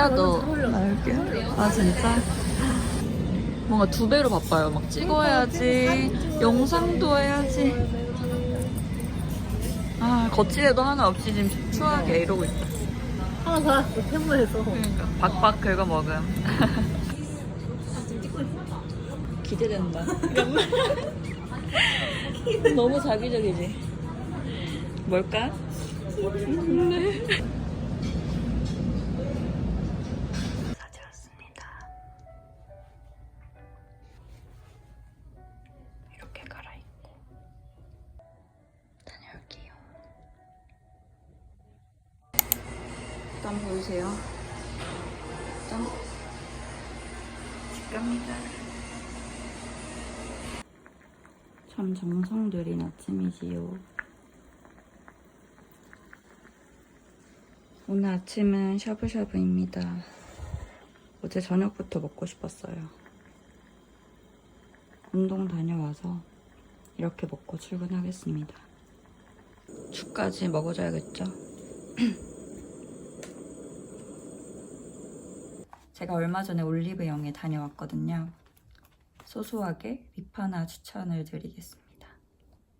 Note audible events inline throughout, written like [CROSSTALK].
피자도 나올게요. 아 진짜? 뭔가 두 배로 바빠요. 막 찍어야지, 영상도 해야지. 아 거치대도 하나 없이 지금 추하게 이러고 있다. 하나 더 왔어, 캔버에서. 그러니까 박박 긁어 먹음. [LAUGHS] 기대된다. [LAUGHS] 너무 자기적이지. 뭘까? 아침이지요. 오늘 아침은 샤브샤브입니다. 어제 저녁부터 먹고 싶었어요. 운동 다녀와서 이렇게 먹고 출근하겠습니다. 죽까지 먹어줘야겠죠? [CLEARS THROAT] 제가 얼마 전에 올리브영에 다녀왔거든요. 소소하게 립 하나 추천을 드리겠습니다.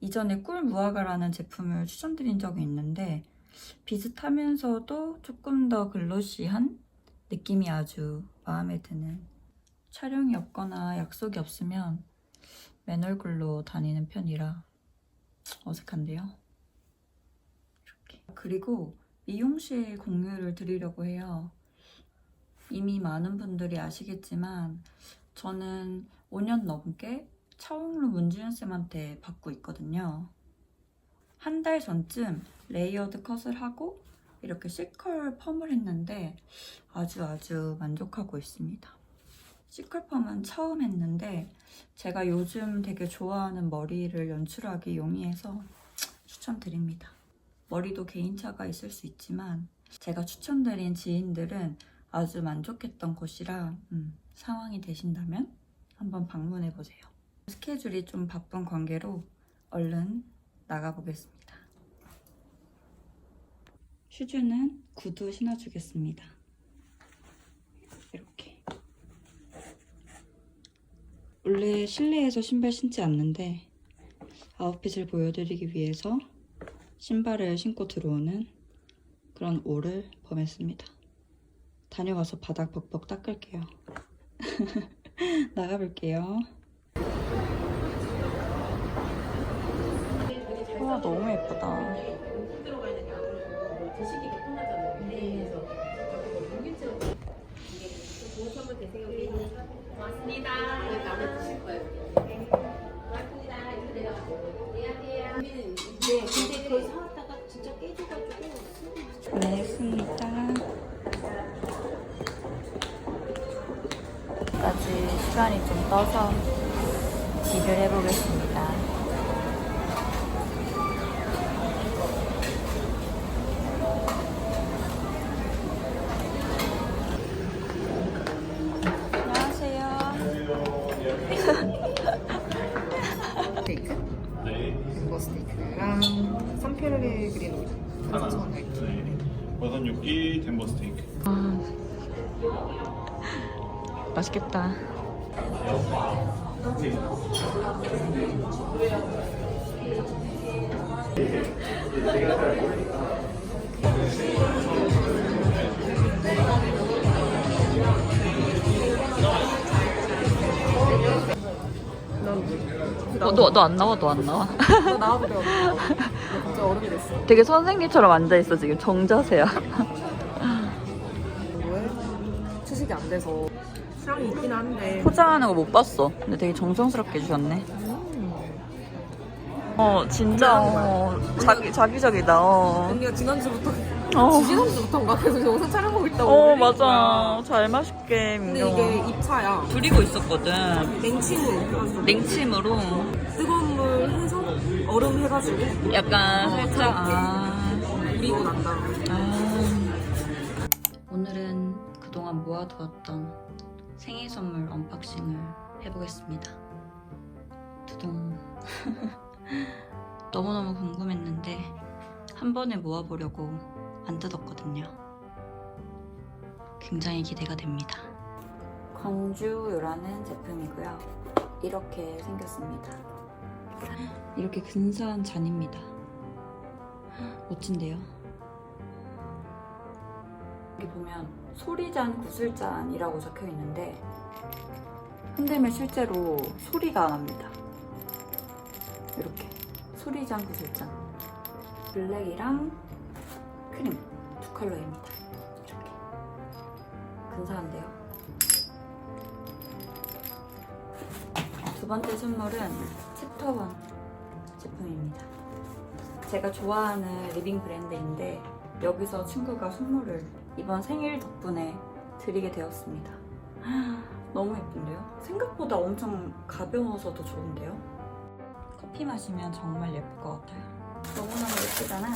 이전에 꿀 무화과라는 제품을 추천드린 적이 있는데 비슷하면서도 조금 더 글로시한 느낌이 아주 마음에 드는 촬영이 없거나 약속이 없으면 맨 얼굴로 다니는 편이라 어색한데요. 이렇게. 그리고 미용실 공유를 드리려고 해요. 이미 많은 분들이 아시겠지만 저는 5년 넘게 차홍루 문지윤 쌤한테 받고 있거든요. 한 달 전쯤 레이어드 컷을 하고 이렇게 C컬 펌을 했는데 아주 아주 만족하고 있습니다. C컬 펌은 처음 했는데 제가 요즘 되게 좋아하는 머리를 연출하기 용이해서 추천드립니다. 머리도 개인차가 있을 수 있지만 제가 추천드린 지인들은 아주 만족했던 곳이라 음, 상황이 되신다면 한번 방문해 보세요. 스케줄이 좀 바쁜 관계로 얼른 나가보겠습니다. 슈즈는 구두 신어주겠습니다. 이렇게. 원래 실내에서 신발 신지 않는데 아웃핏을 보여드리기 위해서 신발을 신고 들어오는 그런 오를 범했습니다. 다녀가서 바닥 벅벅 닦을게요. [LAUGHS] 나가볼게요. 와 너무 예쁘다. 고맙습니다. 네, 시간이 좀 떠서 딜을 해보겠습니다. 버섯 육기 덴버 스테이크. 아, [LAUGHS] 맛있겠다. 어, 너, 너 안 나와, 너 안 나와. 너 나와도 돼너 갑자기 얼음이 됐어 되게 선생님처럼 앉아 있어, 지금. 정자세야. 왜? 추식이 안 돼서 향이 있긴 한데 포장하는 거 못 봤어. 근데 되게 정성스럽게 해주셨네. 어, 진짜, 어, 자기, 자기적이다, 어. 언니가 지난주부터 어, 지난주부터인가 계속 영상 촬영하고 있다고 어 올리는 맞아. 거야. 잘 맛있게, 근데 민경아. 이게 입차야 줄이고 있었거든. 냉침으로 해가지고 냉침으로 뜨거운 물 해서 얼음 해가지고 약간 어, 살짝. 아. 우리고 난 다음에 아. 오늘은 그동안 모아두었던 생일 선물 언박싱을 해보겠습니다. 두둥. [LAUGHS] 너무너무 궁금했는데 한 번에 모아보려고 안 뜯었거든요. 굉장히 기대가 됩니다. 건주유라는 제품이고요. 이렇게 생겼습니다. 이렇게 근사한 잔입니다. 멋진데요? 여기 보면 소리잔 구슬잔이라고 적혀 있는데 흔들면 실제로 소리가 납니다. 이렇게 소리잔 구슬잔 블랙이랑 크림 두 컬러입니다. 이렇게 근사한데요. 두 번째 선물은 챕터 원 제품입니다. 제가 좋아하는 리빙 브랜드인데 여기서 친구가 선물을 이번 생일 덕분에 드리게 되었습니다. 너무 예쁜데요? 생각보다 엄청 가벼워서 더 좋은데요? 커피 마시면 정말 예쁠 것 같아요. 너무너무 예쁘잖아.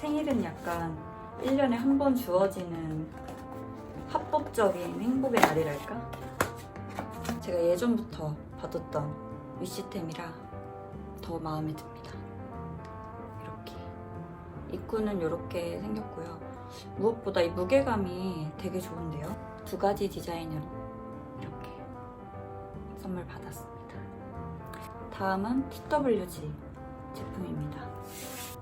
생일은 약간 1년에 한 번 주어지는 합법적인 행복의 날이랄까? 제가 예전부터 받았던 위시템이라 더 마음에 듭니다. 이렇게. 입구는 이렇게 생겼고요. 무엇보다 이 무게감이 되게 좋은데요. 두 가지 디자인으로 이렇게 선물 받았습니다. 다음은 TWG 제품입니다.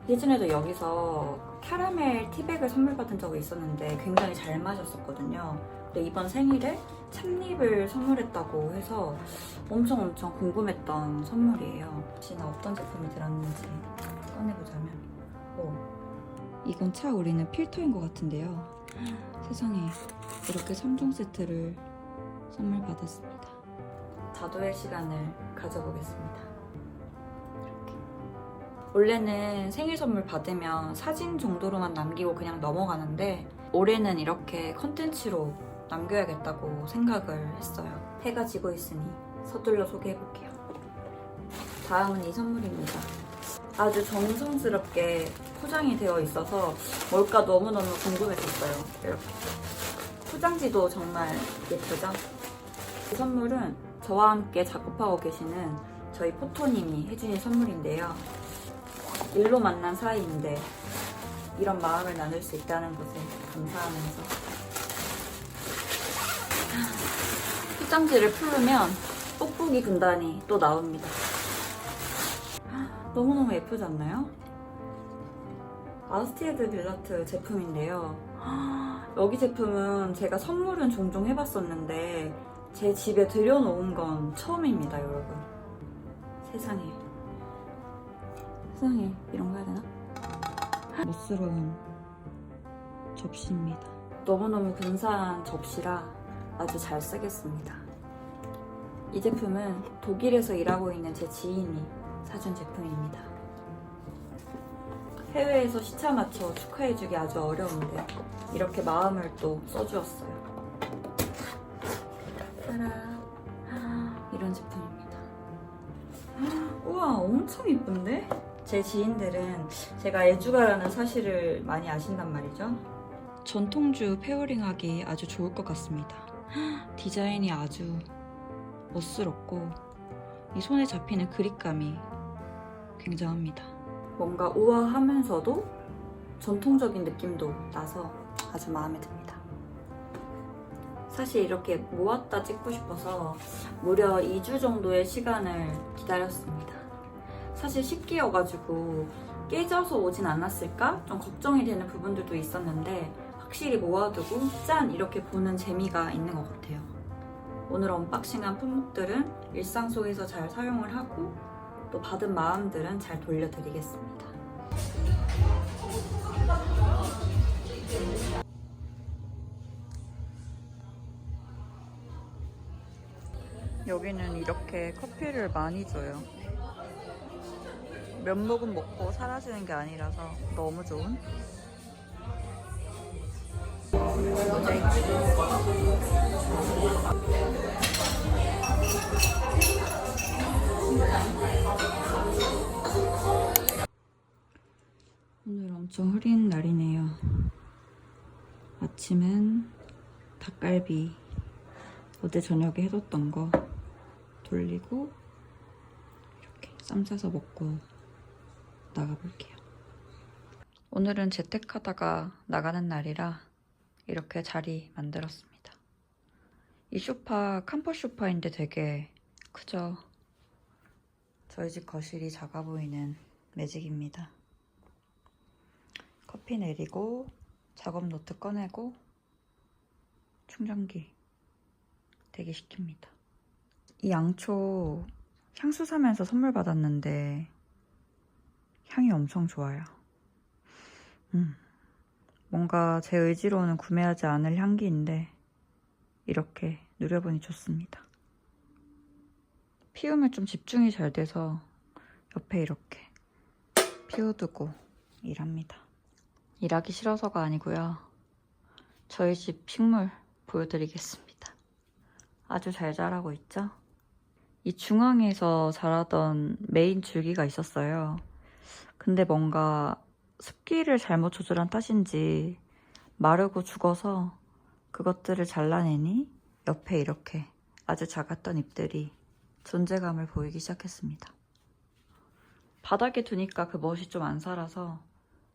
예전에도 여기서 캐러멜 티백을 선물 받은 적이 있었는데 굉장히 잘 마셨었거든요. 근데 이번 생일에 찻잎을 선물했다고 해서 엄청 엄청 궁금했던 선물이에요. 혹시나 어떤 제품이 들었는지 꺼내보자면 오, 이건 차 우리는 필터인 것 같은데요. 세상에 이렇게 3종 세트를 선물 받았습니다. 자도의 시간을 가져보겠습니다. 원래는 생일 선물 받으면 사진 정도로만 남기고 그냥 넘어가는데 올해는 이렇게 컨텐츠로 남겨야겠다고 생각을 했어요. 해가 지고 있으니 서둘러 소개해볼게요. 다음은 이 선물입니다. 아주 정성스럽게 포장이 되어 있어서 뭘까 너무너무 궁금했었어요. 이렇게. 포장지도 정말 예쁘죠? 이 선물은 저와 함께 작업하고 계시는 저희 포토님이 해주신 선물인데요. 일로 만난 사이인데 이런 마음을 나눌 수 있다는 것에 감사하면서 포장지를 풀으면 뽁뽁이 군단이 또 나옵니다. 너무너무 예쁘지 않나요? 아스티에드 빌라트 제품인데요. 여기 제품은 제가 선물은 종종 해봤었는데 제 집에 들여놓은 건 처음입니다, 여러분. 세상에. 세상에, 이런 거 해야 되나? 멋스러운 접시입니다. 너무너무 근사한 접시라 아주 잘 쓰겠습니다. 이 제품은 독일에서 일하고 있는 제 지인이 사준 제품입니다. 해외에서 시차 맞춰 축하해주기 아주 어려운데 이렇게 마음을 또 써주었어요. 따라 이런 제품입니다. [GASPS] 우와 엄청 이쁜데? 제 지인들은 제가 애주가라는 사실을 많이 아신단 말이죠. 전통주 페어링하기 아주 좋을 것 같습니다. 디자인이 아주 멋스럽고 이 손에 잡히는 그립감이 굉장합니다. 뭔가 우아하면서도 전통적인 느낌도 나서 아주 마음에 듭니다. 사실 이렇게 모았다 찍고 싶어서 무려 2주 정도의 시간을 기다렸습니다. 사실 식기여가지고 깨져서 오진 않았을까? 좀 걱정이 되는 부분들도 있었는데 확실히 모아두고 짠! 이렇게 보는 재미가 있는 것 같아요. 오늘 언박싱한 품목들은 일상 속에서 잘 사용을 하고 또 받은 마음들은 잘 돌려드리겠습니다. 여기는 이렇게 커피를 많이 줘요. 몇 모금 먹고 사라지는 게 아니라서 너무 좋은. 오늘 엄청 흐린 날이네요. 아침은 닭갈비 어제 저녁에 해뒀던 거 돌리고 이렇게 쌈 싸서 먹고 나가볼게요. 오늘은 재택하다가 나가는 날이라 이렇게 자리 만들었습니다. 이 소파 캄퍼 소파인데 되게 크죠? 저희 집 거실이 작아 보이는 매직입니다. 커피 내리고 작업 노트 꺼내고 충전기 대기시킵니다. 이 양초 향수 사면서 선물 받았는데 향이 엄청 좋아요. 음, 뭔가 제 의지로는 구매하지 않을 향기인데 이렇게 누려보니 좋습니다. 피우면 좀 집중이 잘 돼서 옆에 이렇게 피워두고 일합니다. 일하기 싫어서가 아니고요. 저희 집 식물 보여드리겠습니다. 아주 잘 자라고 있죠? 이 중앙에서 자라던 메인 줄기가 있었어요. 근데 뭔가 습기를 잘못 조절한 탓인지 마르고 죽어서 그것들을 잘라내니 옆에 이렇게 아주 작았던 잎들이 존재감을 보이기 시작했습니다. 바닥에 두니까 그 멋이 좀 안 살아서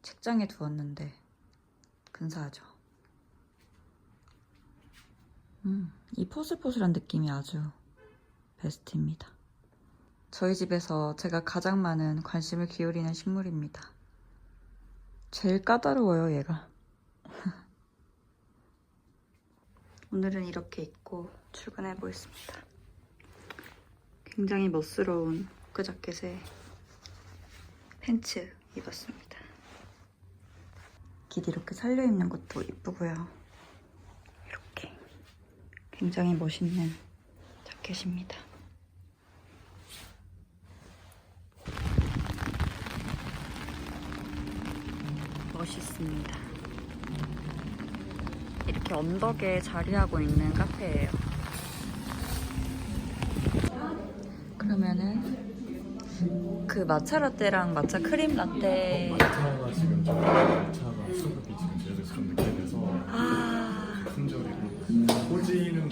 책장에 두었는데 근사하죠. 음, 이 포슬포슬한 느낌이 아주 베스트입니다. 저희 집에서 제가 가장 많은 관심을 기울이는 식물입니다. 제일 까다로워요, 얘가. [LAUGHS] 오늘은 이렇게 입고 출근해 보겠습니다. 굉장히 멋스러운 그 자켓에 팬츠 입었습니다. 길 이렇게 살려 입는 것도 이쁘고요. 이렇게 굉장히 멋있는 자켓입니다. 멋있습니다. 이렇게 언덕에 자리하고 있는 카페예요. 그러면은 그 마차 라떼랑 마차 크림 라떼 차가 지금 좀 차가 수급이 지금 제작에서 좀 돼서 아, 품절이고 호지는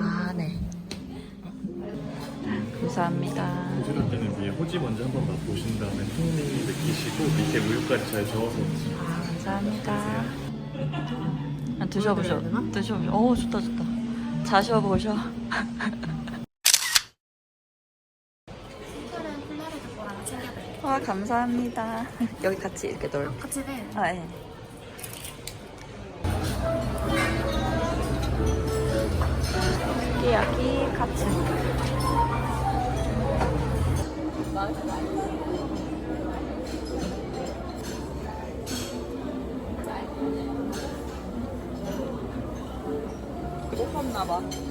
아 네. 감사합니다. 호지할 때는 위에 호지 먼저 한번 맛보신 다음에 풍미 느끼시고 밑에 우유까지 잘 저어서 아, 감사합니다. 아, 드셔보셔. 드셔보셔. 오, 좋다, 좋다. 자셔보셔. 와, 감사합니다. 여기 같이 이렇게 넣을 같이 네. 아, 예. 스키야키 카츠. 고팠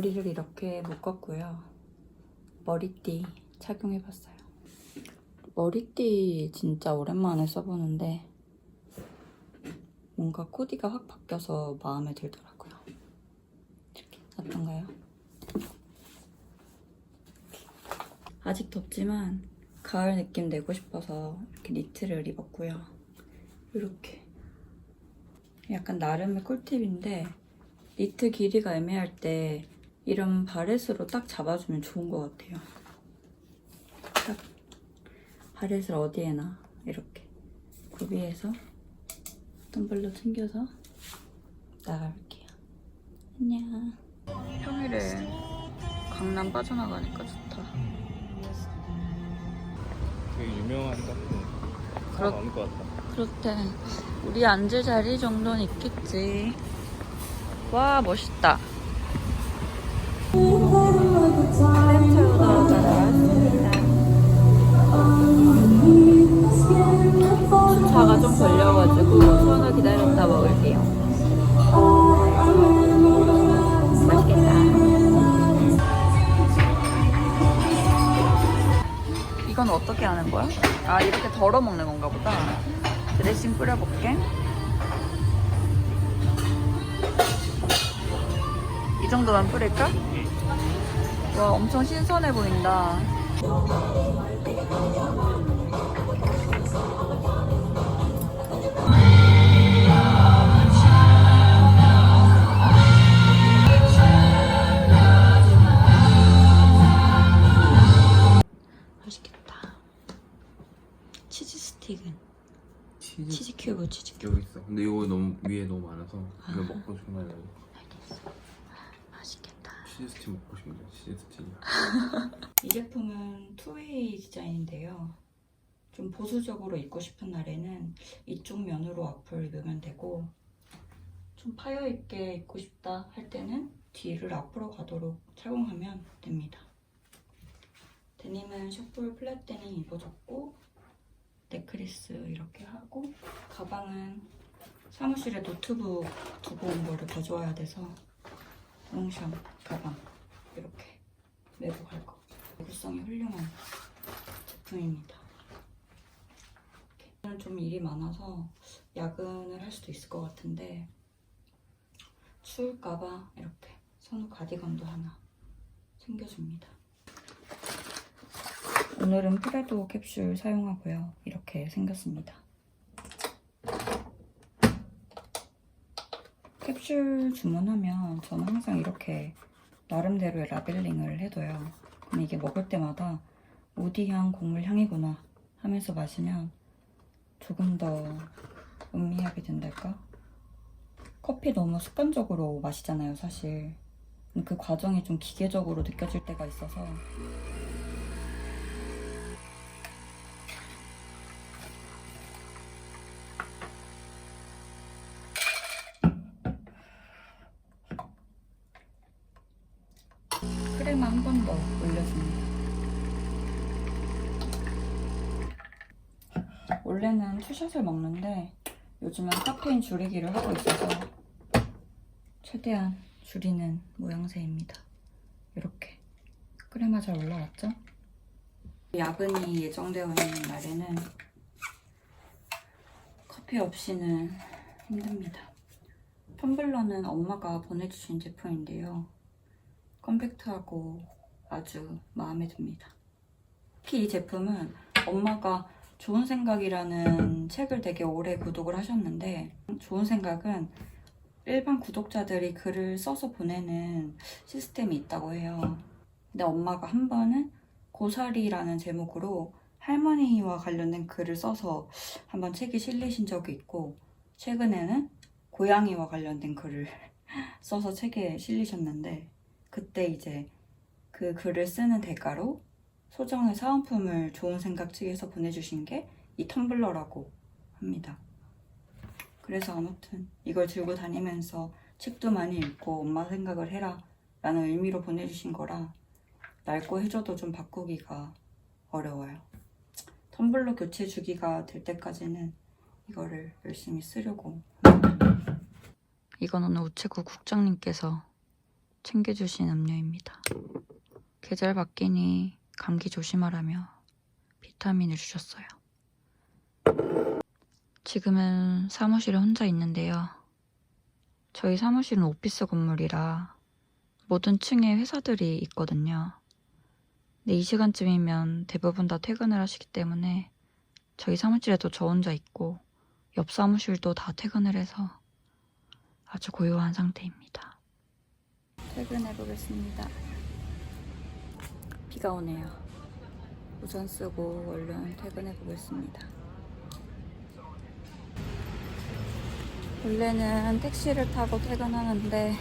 머리를 이렇게 묶었고요. 머리띠 착용해봤어요. 머리띠 진짜 오랜만에 써보는데 뭔가 코디가 확 바뀌어서 마음에 들더라고요. 어떤가요? 아직 덥지만 가을 느낌 내고 싶어서 이렇게 니트를 입었고요. 이렇게 약간 나름의 꿀팁인데 니트 길이가 애매할 때 이런 바렛으로 딱 잡아주면 좋은 것 같아요. 딱 바렛을 어디에나 이렇게 구비해서 텀블러 챙겨서 나갈게요. 안녕. 평일에 강남 빠져나가니까 좋다. 되게 유명한 카페. 그렇- 많을 것 같다. 그렇대. 우리 앉을 자리 정도는 있겠지. 와, 멋있다. 크림새우도 따라왔습니다. 차가 좀 걸려가지고 손을 기다렸다 먹을게요. 이건 어떻게 하는 거야? 아 이렇게 덜어 먹는 건가 보다. 드레싱 뿌려볼게. 이 정도만 뿌릴까? 와 엄청 신선해 보인다. 맛있겠다. 치즈 스틱은 치즈, 치즈 큐브 치즈 큐브. 여기 있어. 근데 이거 너무 위에 너무 많아서 이거 먹고 싶은 거 알겠어. 맛있겠다. 치즈 스틱 먹고 싶은데 치즈 스틱. 이 제품은 투웨이 디자인인데요. 좀 보수적으로 입고 싶은 날에는 이쪽 면으로 앞을 입으면 되고 좀 파여 있게 입고 싶다 할 때는 뒤를 앞으로 가도록 착용하면 됩니다. 데님은 셔플 플랫 데님 입어줬고 넥클리스 이렇게 하고 가방은 사무실에 노트북 두고 온 거를 가져와야 돼서 롱샴 가방 이렇게 메고 갈 거. 구성이 훌륭한 제품입니다. 오늘 좀 일이 많아서 야근을 할 수도 있을 것 같은데 추울까봐 이렇게 선우 가디건도 하나 챙겨줍니다. 오늘은 프레도 캡슐 사용하고요. 이렇게 생겼습니다. 캡슐 주문하면 저는 항상 이렇게 나름대로의 라벨링을 해둬요. 그럼 이게 먹을 때마다 우디향 곡물 향이구나 하면서 마시면 조금 더 음미하게 된달까? 커피 너무 습관적으로 마시잖아요, 사실. 그 과정이 좀 기계적으로 느껴질 때가 있어서 원래는 투샷을 먹는데 요즘은 카페인 줄이기를 하고 있어서 최대한 줄이는 모양새입니다. 이렇게 크레마 잘 올라왔죠? 야근이 예정되어 있는 날에는 커피 없이는 힘듭니다. 텀블러는 엄마가 보내주신 제품인데요. 컴팩트하고 아주 마음에 듭니다. 특히 이 제품은 엄마가 좋은 생각이라는 책을 되게 오래 구독을 하셨는데 좋은 생각은 일반 구독자들이 글을 써서 보내는 시스템이 있다고 해요. 근데 엄마가 한 번은 고사리라는 제목으로 할머니와 관련된 글을 써서 한번 책에 실리신 적이 있고 최근에는 고양이와 관련된 글을 [LAUGHS] 써서 책에 실리셨는데 그때 이제 그 글을 쓰는 대가로 소정의 사은품을 좋은 생각 측에서 보내주신 게 이 텀블러라고 합니다. 그래서 아무튼 이걸 들고 다니면서 책도 많이 읽고 엄마 생각을 해라 라는 의미로 보내주신 거라 낡고 해줘도 좀 바꾸기가 어려워요. 텀블러 교체 주기가 될 때까지는 이거를 열심히 쓰려고. 이건 오늘 우체국 국장님께서 챙겨주신 음료입니다. 계절 바뀌니 감기 조심하라며 비타민을 주셨어요. 지금은 사무실에 혼자 있는데요. 저희 사무실은 오피스 건물이라 모든 층에 회사들이 있거든요. 근데 이 시간쯤이면 대부분 다 퇴근을 하시기 때문에 저희 사무실에도 저 혼자 있고 옆 사무실도 다 퇴근을 해서 아주 고요한 상태입니다. 퇴근해 보겠습니다. 비가 오네요. 우산 쓰고 얼른 퇴근해 보겠습니다. 원래는 택시를 타고 퇴근하는데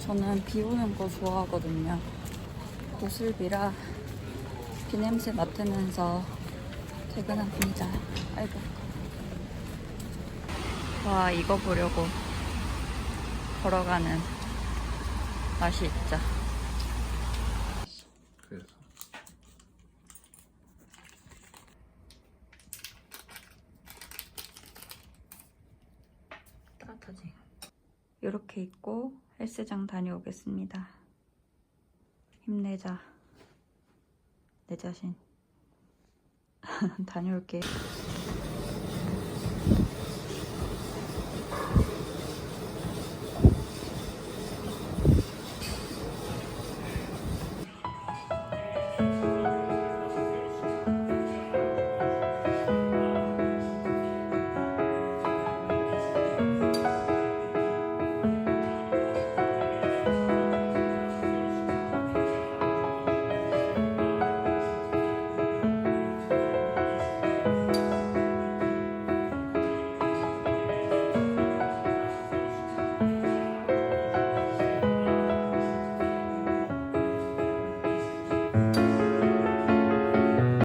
저는 비 오는 거 좋아하거든요. 고슬비라 비 냄새 맡으면서 퇴근합니다. 아이고. 와, 이거 보려고 걸어가는 맛이 있죠. 그래서 따뜻하지? 이렇게 입고 헬스장 다녀오겠습니다. 힘내자. 내 자신. [LAUGHS] 다녀올게.